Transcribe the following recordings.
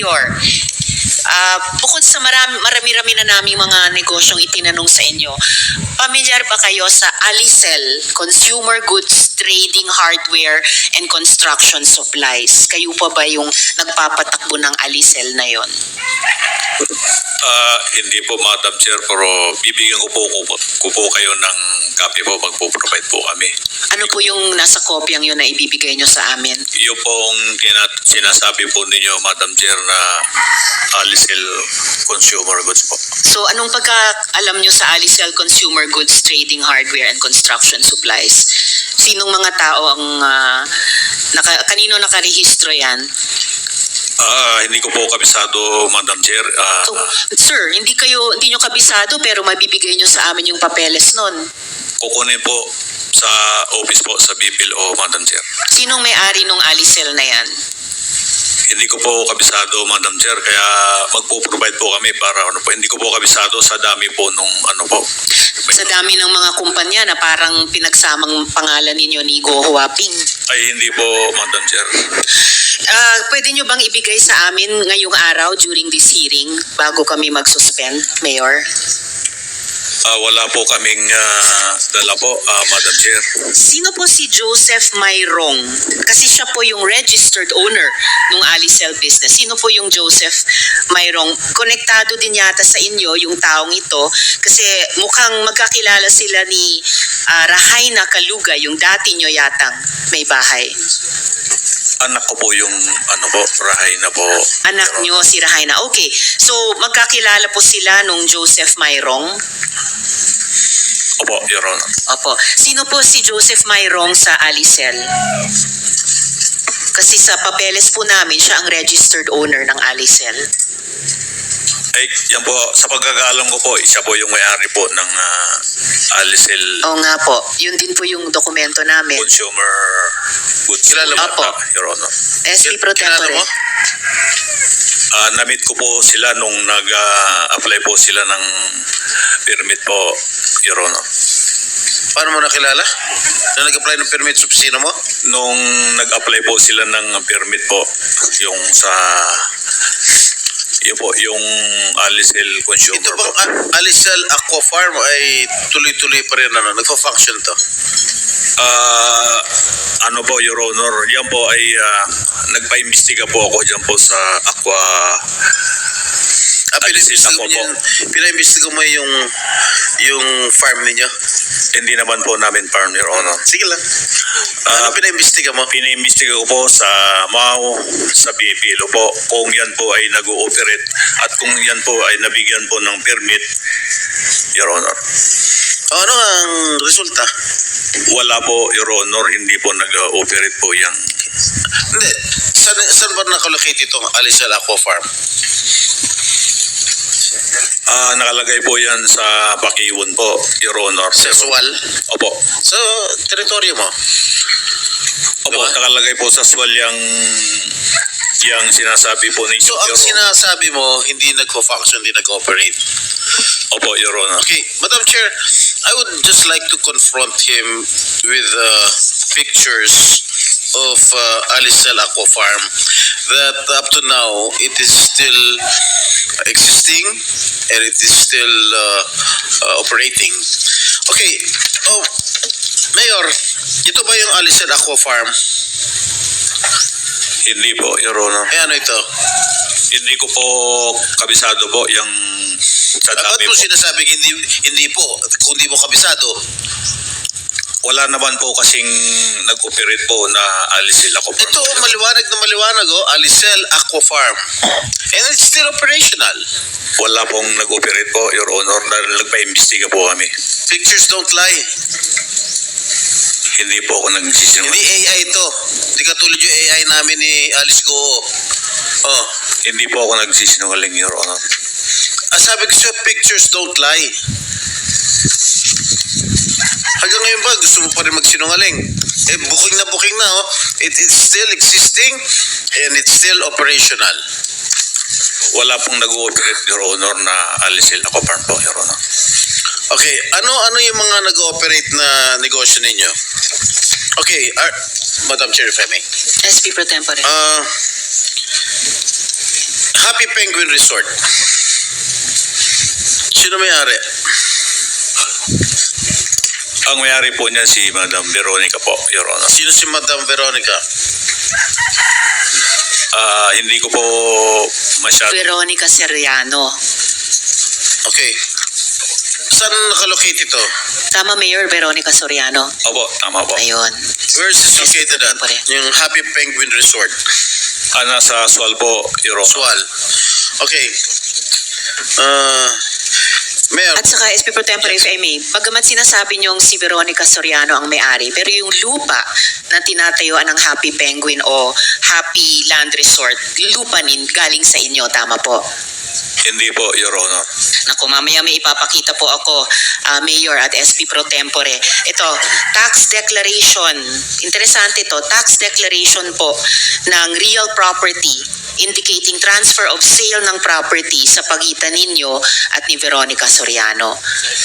Mayor, ah, bukod sa marami, marami-rami na naming mga negosyong itinanong sa inyo, pamilyar ba kayo sa Alicel, Consumer Goods Trading Hardware and Construction Supplies? Kayo pa ba yung nagpapatakbo ng Alicel na yon? Ah, hindi po, Madam Chair, pero bibigyan ko po, ko, ko po kayo ng copy po pag po kami. Ano po yung nasa kopyang yun na ibibigay nyo sa amin? Yung pong sinasabi po ninyo, Madam Chair, na Alicel Consumer Goods po. So anong pagkaalam nyo sa Alicel Consumer Goods Trading Hardware and Construction Supplies? Sinong mga tao ang ah, naka, kanino nakarehistro yan? Ah, hindi ko po kabisado, Madam Chair. Ah, So, sir, hindi kayo hindi nyo kabisado pero mabibigay nyo sa amin yung papeles nun. kukunin po sa office po sa BPLO, Madam Chair. Sinong may-ari nung Alicel na yan? Hindi ko po kabisado, Madam Chair, kaya magpo-provide po kami para ano po. Hindi ko po kabisado sa dami po nung ano po. Sa dami ng mga kumpanya na parang pinagsamang pangalan ninyo ni Go Huaping. Ay, hindi po, Madam Chair. Ah, pwede nyo bang ibigay sa amin ngayong araw during this hearing bago kami mag-suspend, Mayor? Ah, wala po kaming ah, dala po, ah, Madam Chair. Sino po si Joseph Mayrong? Kasi siya po yung registered owner ng Alicel business. Sino po yung Joseph Mayrong? Konektado din yata sa inyo yung taong ito kasi mukhang magkakilala sila ni ah, Rahaina Kaluga, yung dati nyo yatang may bahay. Anak ko po yung ano po, rahay na po. Anak nyo si Rahaina. Okay, so magkakilala po sila nung Joseph Mayrong? Opo, Your Honor. Opo. Sino po si Joseph Mayrong sa Alicel? Kasi sa papeles po namin, siya ang registered owner ng Alicel. Ay, yan po, sa pagkakaalam ko po, siya po yung may-ari po ng ah, Alicel Oo nga po. Yun din po yung dokumento namin. Consumer Goods. Kilala mo? po yata, Your Honor. SP Pro Kilala Tempore. mo? Ah, na-meet ko po sila nung nag-apply po sila ng permit po, Your Honor. Paano mo nakilala? Na nag-apply ng permit sa opisina mo? Nung nag-apply po sila ng permit po, yung sa, yun po, yung Alicel Consumer Ito po. bang A- Alisal Aqua Farm ay tuloy-tuloy pa rin ano? Nagpa-function to? Ah, ano po, Your Honor, yan po ay ah, nagpa-imbestiga po ako dyan po sa Aqua. Ah, pinaimbestiga mo, po. yung, pinaimbestiga mo yung, yung farm ninyo? Hindi naman po namin farm, Your Honor. Sige lang. Ah, ano pinaimbestiga mo? Piniimbestiga ko po sa MAO, sa BPLO po, kung yan po ay nag-ooperate at kung yan po ay nabigyan po ng permit, Your Honor. Ano ang resulta? Wala po, Your Honor, hindi po nag-ooperate po yan. Hindi. Saan, saan ba nakalocate itong Alisal Aqua Farm? Ah, nakalagay po yan sa Bakiwon po, Your Honor. Sa Suwal? Opo. Sa teritoryo mo? Opo, Diba? nakalagay po sa swal yung yung sinasabi po ninyo. So ang sinasabi mo, hindi nagpo-function, hindi nag-operate. Opo, Your Honor. Okay, Madam Chair, I would just like to confront him with uh, pictures of uh, Alicel Aqua Farm that up to now it is still existing and it is still uh, uh, operating. Okay, oh, Mayor, ito ba yung Alicel Aqua Farm? Hindi po, Your Honor. Eh ano ito? Hindi ko po kabisado po yung sa Ba't dami mo po. sinasabing hindi, hindi po, kung di mo kabisado? Wala naman po kasing nag-operate po na ako. po. Ito, maliwanag na maliwanag, oh, Alicel Aqua Farm. And it's still operational. Wala pong nag-operate po, Your Honor, dahil nagpa-imbestiga po kami. Pictures don't lie. Hindi po ako Hindi nagsisinungaling. AI ito. Hindi katulad yung AI namin ni Alice Go. Oh. Hindi po ako nagsisinungaling, Your Honor. Ah, sabi ko sa'yo, pictures don't lie. Hanggang ngayon ba, gusto mo pa rin magsinungaling? Eh, booking na booking na, oh. It, it's still existing and it's still operational. Wala pong nag-ooperate, Your Honor, na alisil ako farm po, Your Honor. Okay, ano ano yung mga nag-ooperate na negosyo ninyo? Okay, ah, Madam Chair, if I may. SP Pro Tempore. Ah, Happy Penguin Resort. Sino may-ari? Ang mayari po niya si Madam Veronica po, Your Honor. Sino si Madam Veronica? Ah, hindi ko po masyado Veronica Seriano. Okay. Saan nakalocate ito? Tama, Mayor Veronica Soriano. Opo, tama po. Ayun. Where is this located at? Yung Happy Penguin Resort. Ah, nasa Sual po, Your Honor. Sual. Okay. Uh, Mayor, At saka, SP Pro Tempore, if I may, bagamat sinasabi niyong si Veronica Soriano ang may-ari, pero yung lupa na tinatayuan ng Happy Penguin o Happy Land Resort, lupa nin galing sa inyo, tama po? Hindi po, Your Honor. Naku, mamaya may ipapakita po ako, ah, Mayor at SP Pro Tempore. Ito, tax declaration. Interesante to, tax declaration po ng real property indicating transfer of sale ng property sa pagitan ninyo at ni Veronica Soriano.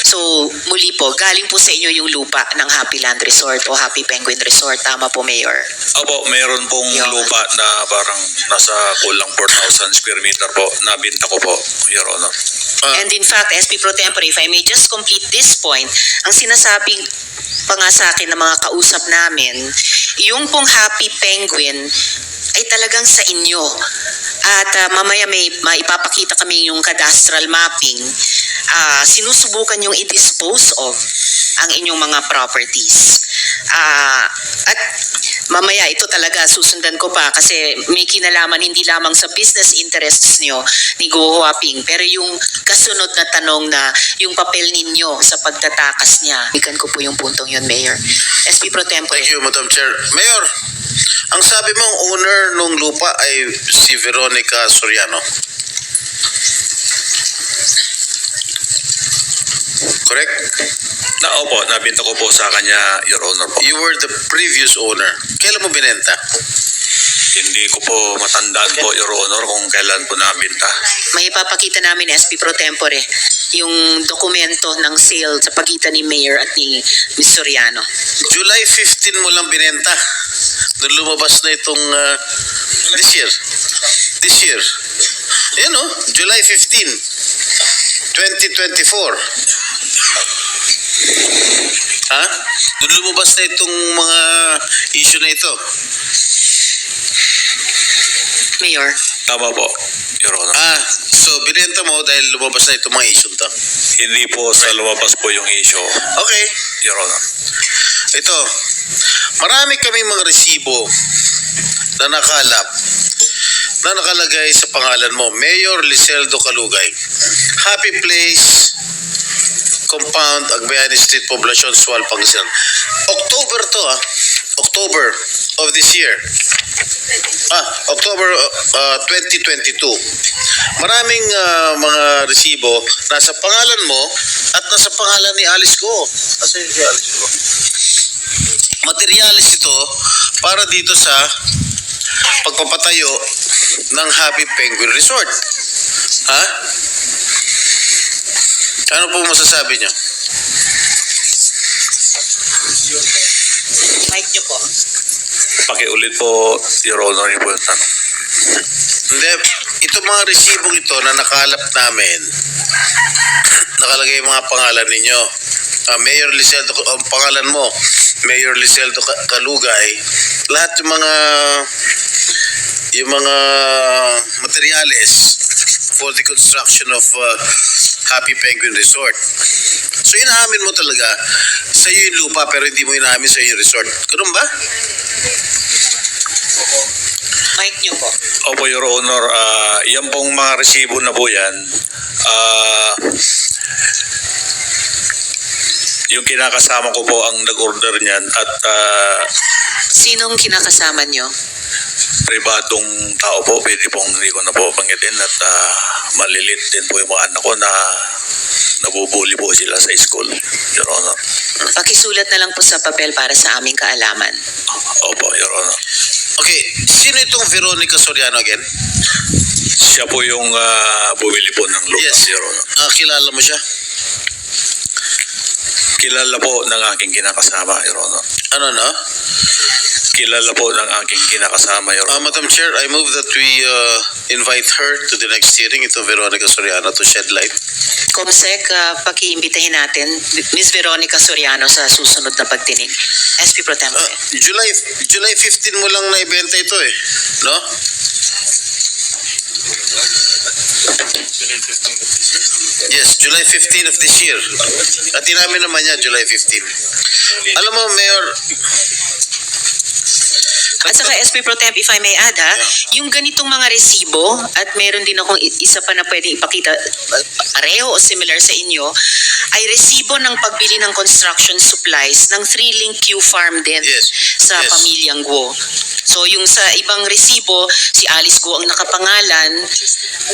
So, muli po, galing po sa inyo yung lupa ng Happy Land Resort o Happy Penguin Resort. Tama po, Mayor. Opo, mayroon pong Yun. lupa na parang nasa kulang 4,000 square meter po. Nabinta ko po, Your Honor. ah, And in fact, SP Pro Tempore, if I may just complete this point, ang sinasabing pa nga sa akin ng mga kausap namin, yung pong Happy Penguin ay talagang sa inyo. At ah, mamaya may maipapakita kami yung cadastral mapping. Ah, sinusubukan yung i-dispose of ang inyong mga properties. Ah, at mamaya ito talaga susundan ko pa kasi may kinalaman hindi lamang sa business interests nyo ni Go Huaping pero yung kasunod na tanong na yung papel ninyo sa pagtatakas niya. Ikan ko po yung puntong yun, Mayor. SP Pro Tempore. thank you, Madam Chair. Mayor, ang sabi mong owner nung lupa ay si Veronica Soriano. Correct? Na, opo, nabinta ko po sa kanya, Your Honor po. You were the previous owner. Kailan mo binenta? Hindi ko po matandaan po, Your Honor, kung kailan po nabinta. May ipapakita namin SP Pro Tempore yung dokumento ng sale sa pagitan ni Mayor at ni Ms. Soriano. July 15 mo lang binenta. Nung lumabas na itong uh, this year. This year. Yan oh, July 15, 2024. Ha? Nung lumabas na itong mga issue na ito. Mayor, Tama po, Your Honor. Ah, so binenta mo dahil lumabas na itong mga issue to. Hindi po sa lumabas po yung issue, Okay. Your Honor. Ito, marami kaming mga resibo na nakalap na nakalagay sa pangalan mo, Mayor Liseldo Calugay. Happy Place, Compound, Agbayani Street, Poblacion, Sual, Pangasinan. October to ah. October of this year. Ah, October uh, 2022. Maraming ah, mga resibo nasa pangalan mo at nasa pangalan ni Alice Go. Asa si Alice Go? Materialis ito para dito sa pagpapatayo ng Happy Penguin Resort. Ha? Ano po masasabi niyo? mic niyo po. Pakiulit po, Your Honor, yun po yung tanong. Hindi, itong mga resibong ito na nakalap namin, nakalagay yung mga pangalan ninyo. Ah, Mayor Liseldo, ang pangalan mo, Mayor Liseldo Ka- Kalugay, lahat yung mga yung mga materials for the construction of uh, Happy Penguin Resort. So inaamin mo talaga sa iyo yung lupa pero hindi mo inaamin sa iyo yung resort. Ganun ba? Mic niyo po. Opo, Your Honor, ah, yan pong mga resibo na po yan, ah, yung kinakasama ko po ang nag-order niyan at ah, Sinong kinakasama niyo? pribadong tao po, pwede pong hindi ko na po banggitin at ah, malilit din po yung mga anak ko na nabubuli po sila sa school, Your Honor. Pakisulat na lang po sa papel para sa aming kaalaman. Opo, Your Honor. Okay, sino itong Veronica Soriano again? Siya po yung ah, bumili po ng lupa, Yes. Your Honor. Ah, kilala mo siya? Kilala po ng aking kinakasama, Your Honor. Ano na? Kilala po ng aking kinakasama, Your Uh, Madam Chair, I move that we uh, invite her to the next hearing, ito Veronica Soriano, to shed light. Comsec, uh, pakiimbitahin natin Ms. Veronica Soriano sa susunod na pagtinig. SP Pro Uh, Tempore. July July 15 mo lang na-ibenta ito eh. No? Yes, July 15 of this year. At inamin naman niya, July 15. Alam mo, Mayor, At saka SP Pro Temp, if I may add ha, yung ganitong mga resibo at meron din akong isa pa na pwedeng ipakita uh, pareho o similar sa inyo, ay resibo ng pagbili ng construction supplies ng Three Link Q Farm din Yes. sa Yes. pamilyang Guo. So yung sa ibang resibo, si Alice Guo ang nakapangalan,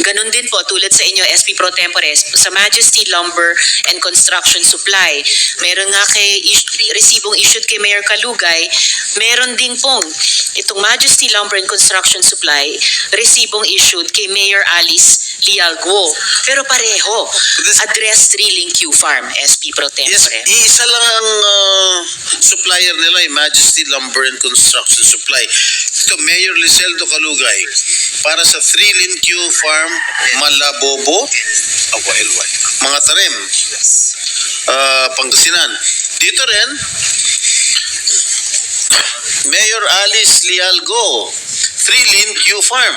ganun din po tulad sa inyo SP Pro Tempore, sa Majesty Lumber and Construction Supply. Meron nga kay resibong issued kay Mayor Kalugay, meron din pong itong Majesty Lumber and Construction Supply, resibong issued kay Mayor Alice Lialguo. Pero pareho, address Drilling Q Farm, SP Pro yes, Tempore. iisa lang ang uh, supplier nila, yung Majesty Lumber and Construction Supply. Ito, Mayor Liseldo Calugay, para sa Three Lin Q Farm, Malabobo, mga tarim, uh, Pangasinan. Dito rin, Mayor Alice Lialgo, Three Lin Q Farm,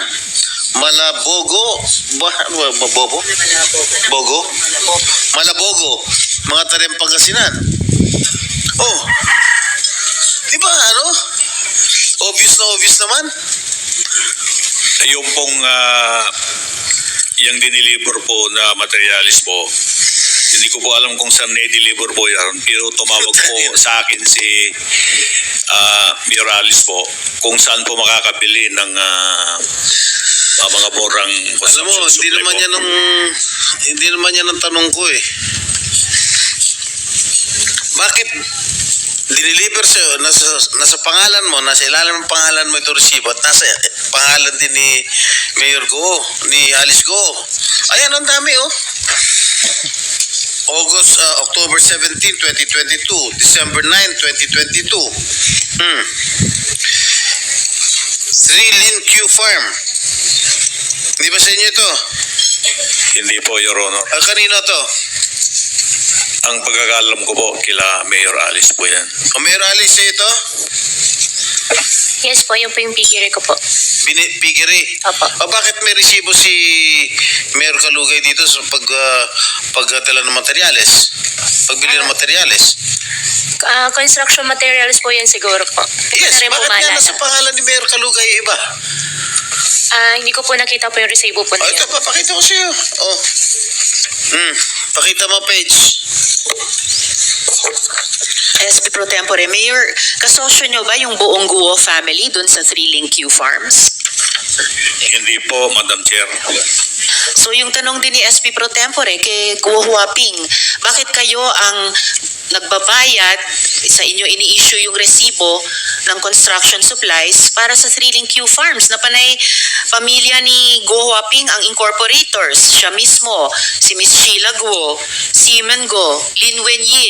Malabogo, ba, Mabobo? Bogo? Malabogo, mga tarim Pangasinan. Oh, di ba ano? Obvious na obvious naman. Yung pong ah, yung dinilibor po na materialis po, hindi ko po alam kung saan na-deliver po yan. Pero tumawag po sa akin si uh, Miralis po kung saan po makakabili ng ah, ah, mga murang Alam mo, hindi naman yan ang hindi naman yan ang tanong ko eh. Bakit diniliver sa nasa nasa pangalan mo, nasa ilalim ng pangalan mo ito resibo at nasa pangalan din ni Mayor Go, ni Alice Go. Ayan, ang dami oh. August, uh, October 17, 2022, December 9, 2022. Hmm. Three Lin Q Farm. Hindi ba sa inyo ito? Hindi po, Your Honor. Ah, kanino to? Ang pagkakalam ko po, kila Mayor Alice po yan. O Mayor Alice ito? Yes po, yung po yung pigiri ko po. Bini, pigiri. Opo. O bakit may resibo si Mayor Kalugay dito sa pag, ah, pagdala ng materyales? Pagbili ng materyales? Ah, construction materials po yan siguro po. Hindi ko Yes, na rin po bakit nga maalala. nasa pangalan ni Mayor Kalugay yung iba? Ah, hindi ko po nakita po yung resibo po O ito, niya. papakita ko sa'yo. O. Hmm, pakita mo page. SP Pro Tempore, Mayor, kasosyo nyo ba yung buong Guo family dun sa Three Link Q Farms? Hindi po, Madam Chair. So yung tanong din ni SP Pro Tempore kay Guo Huaping, bakit kayo ang nagbabayad sa inyo ini-issue yung resibo ng construction supplies para sa Three Link Q Farms na panay pamilya ni Guo Huaping ang incorporators. Siya mismo, si Miss Sheila Guo, Simon Guo, Lin Wenyi,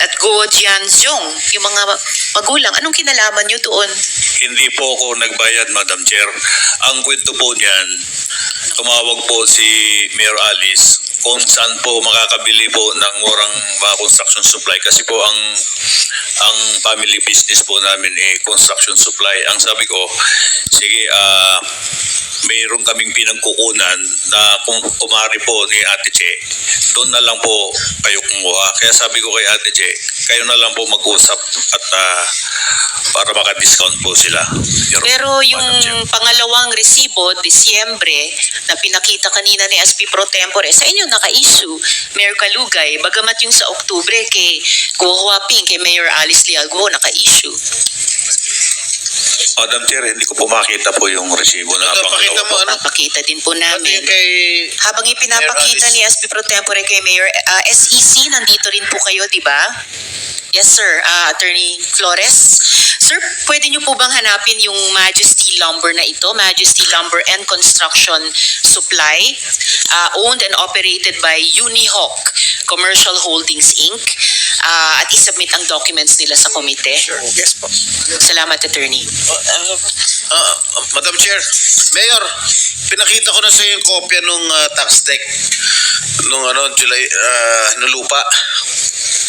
at Guo Jianzhong, yung mga magulang. Anong kinalaman nyo doon? Hindi po ako nagbayad, Madam Chair. Ang kwento po niyan, tumawag po si Mayor Alice kung saan po makakabili po ng murang mga construction supply kasi po ang ang family business po namin eh construction supply. Ang sabi ko, sige, ah mayroon kaming pinagkukunan na kung kumari po ni Ate Che, doon na lang po kayo kumuha. Kaya sabi ko kay Ate Che, kayo na lang po mag-usap at ah, para maka-discount po sila. Your Pero yung pangalawang resibo, Disyembre, na pinakita kanina ni SP Pro Tempore, sa inyo naka-issue, Mayor Kalugay, bagamat yung sa Oktubre kay Guo Huaping, kay Mayor Alice Lialgo, naka-issue. Madam Chair, hindi ko po makita po yung resibo na pangalawa pakita mo, po. ano? Papakita din po Pati namin. kay... Habang ipinapakita Mayor ni SP Pro Tempore kay Mayor ah, SEC, nandito rin po kayo, di ba? Yes, sir. Ah, Attorney Flores. Sir, pwede niyo po bang hanapin yung Majesty Lumber na ito? Majesty Lumber and Construction Supply, ah, owned and operated by Unihawk Commercial Holdings, Inc. ah, at isubmit ang documents nila sa komite? Yes po. Salamat, Attorney. Ah, Madam Chair, Mayor, pinakita ko na sa iyo yung kopya nung ah, tax deck nung ano, July, uh, nung lupa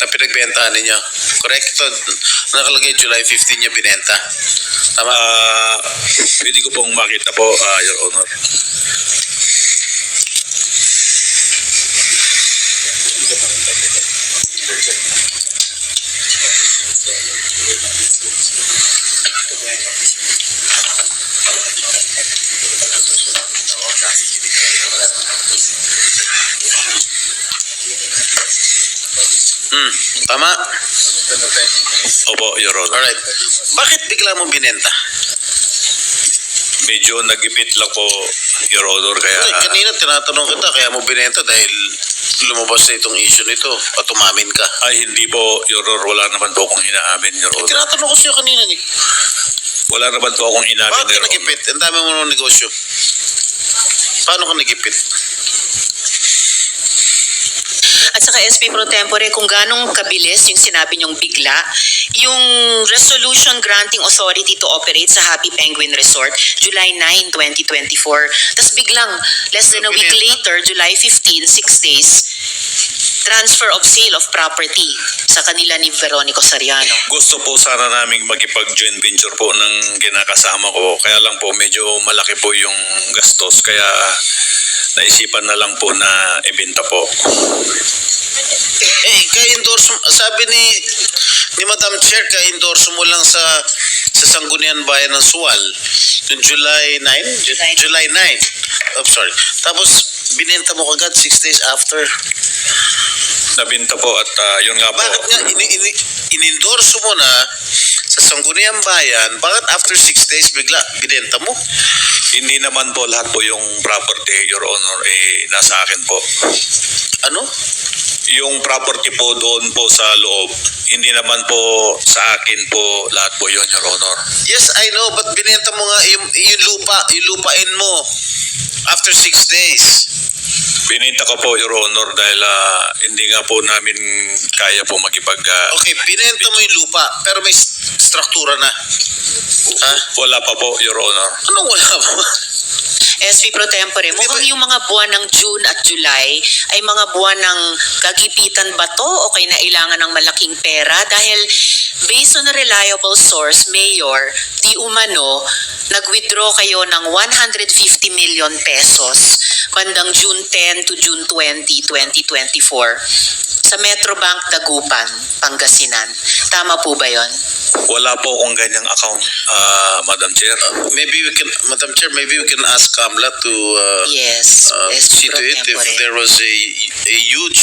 na pinagbentahan ninyo. Correct? Ito, nakalagay July 15 niya binenta. Tama? Ah, pwede ko pong makita po, ah, Your Honor. Hmm, tama? Opo, Your Honor. Alright. Bakit bigla mo binenta? Medyo nagipit lang po, Your Honor, kaya... Ay, kanina tinatanong kita, kaya mo binenta dahil lumabas na itong issue nito at umamin ka. Ay, hindi po, Your Honor. Wala naman po akong inaamin, Your Honor. Tinatanong ko sa'yo kanina, ni. Wala naman po akong inamin, Bakit ka Your Honor. nagipit? Ang dami mo ng negosyo. Paano ka nagipit? At saka SP Pro Tempore, kung ganong kabilis yung sinabi niyong bigla, yung Resolution Granting Authority to Operate sa Happy Penguin Resort, July 9, 2024. Tapos biglang, less than a week later, July 15, six days, transfer of sale of property sa kanila ni Veronico Sariano. Gusto po sana naming makipag-joint venture po ng kinakasama ko. Kaya lang po medyo malaki po yung gastos. Kaya naisipan na lang po na ibenta po. Eh, ka-endorse, mo- sabi ni ni Madam Chair, ka-endorse mo lang sa sa Sangguniang Bayan ng Suwal, yung July 9? Ju- July. July 9. Oh, sorry. Tapos, binenta mo kagad six days after. Nabenta po at ah, yun nga po. Bakit nga, ini, ini, in-endorse mo na sa Sangguniang Bayan, bakit after six days bigla binenta mo? Hindi naman po lahat po yung property, Your Honor, eh, nasa akin po. Ano? Yung property po doon po sa loob, hindi naman po sa akin po lahat po yun, Your Honor. Yes, I know, but binenta mo nga yung, yung lupa, yung lupain mo after six days. Bininta ko po, Your Honor, dahil ah, hindi nga po namin kaya po makipag... ah, Okay, binenta mo yung lupa, pero may st- struktura na. Ha? wala pa po, Your Honor. Anong wala ba? SP Pro Tempore, mukhang yung mga buwan ng June at July ay mga buwan ng kagipitan ba to o kailangan ng malaking pera? Dahil based on a reliable source, Mayor, di umano, nag-withdraw kayo ng 150 million pesos bandang June 10 to June 20, 2024 sa Metrobank Dagupan, Pangasinan. Tama po ba yon? Wala po akong ganyang account, ah, Madam Chair. Maybe we can, Madam Chair, maybe we can ask Kamla to uh, Yes, uh, see to it if there was a a huge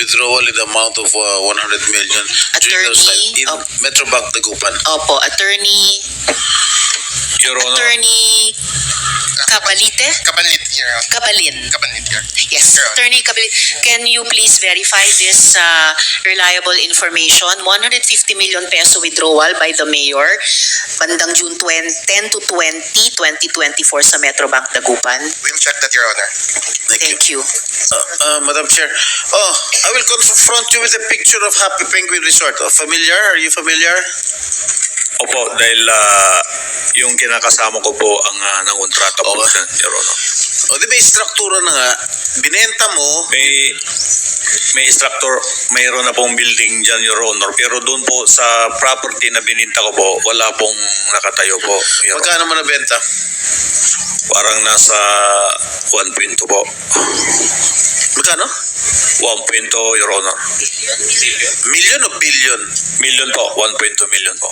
withdrawal in the amount of uh, 100 million during those time Attorney in of- Metrobank Dagupan. Opo, Attorney Your Honor, Attorney Cabalite? Kabalit, Your Honor. Kabalin. Kabalit, Your Yes, Your Honor. Attorney Cabalin, can you please verify this uh, reliable information? 150 million peso withdrawal by the mayor bandang June 20, 10 to 20, 2024 sa Metrobank Dagupan. We'll check that, Your Honor. Thank you. Thank you. Uh, uh, Madam Chair, oh, I will confront you with a picture of Happy Penguin Resort. Oh, familiar? Are you familiar? Opo, dahil ah, yung kinakasama ko po ang uh, nangontrata po Okay. dyan, Your Honor. O di may struktura na nga. Binenta mo, May may structure, mayroon na pong building dyan, Your Honor. Pero doon po sa property na bininta ko po, wala pong nakatayo po, Your magkano mo nabenta? Parang nasa 1.2 po. Magkano? 1.2, Your Honor. Million o billion? Million po, 1.2 million po.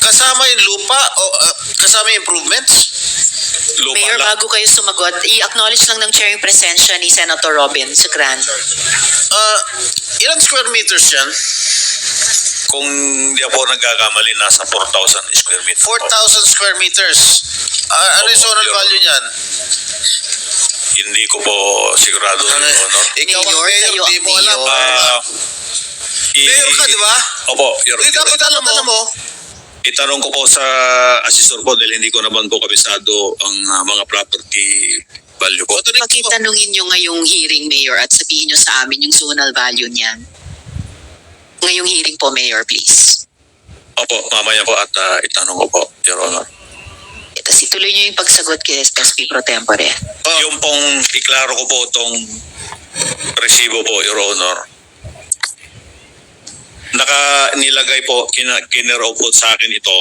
Kasama yung lupa o uh, kasama yung improvements? Lupa Mayor, lang. bago kayo sumagot, i-acknowledge lang ng chair yung presensya ni Senator Robin Sagran. Uh, ilan square meters yan? Kung di ako nagkakamali, nasa 4,000 square meter po. 4,000 square meters. Ah, ano yung zonal value niyan? Hindi ko po sigurado, Ano, Your Honor. ikaw ang Mayor, mayor, kayo di ang mo alam. mayor. Ah, i- Mayor ka, di ba? Opo, Your Hindi dapat Honor. alam mo. Alam mo. Itanong ko po sa assessor po dahil hindi ko naman po kabisado ang ah, mga property value po. Pakitanungin nyo ngayong hearing, Mayor, at sabihin nyo sa amin yung zonal value niyan. ngayong hearing po, Mayor, please. Opo, mamaya po at ah, itanong ko po, Your Honor. Tapos ituloy niyo yung pagsagot kay SP Pro Tempore. Yung pong iklaro ko po itong resibo po, Your Honor. Naka nilagay po, kina, kinero po sa akin ito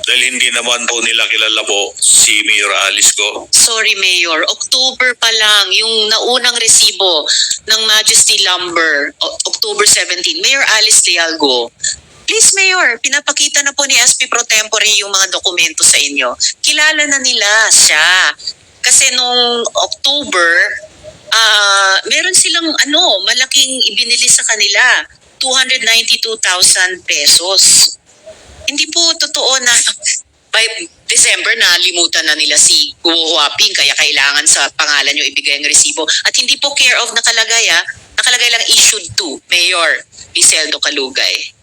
dahil hindi naman po nila kilala po si Mayor Alice ko. Sorry, Mayor. October pa lang, yung naunang resibo ng Majesty Lumber, O- October 17. Mayor Alice Lealgo. Please, Mayor, pinapakita na po ni SP Pro Tempore yung mga dokumento sa inyo. Kilala na nila siya. Kasi nung October, ah meron silang ano, malaking ibinili sa kanila. 292,000 pesos. Hindi po totoo na by December na limutan na nila si Guo kaya kailangan sa pangalan nyo ibigay ang resibo. At hindi po care of nakalagay ah. Nakalagay lang issued to Mayor Iseldo Kalugay.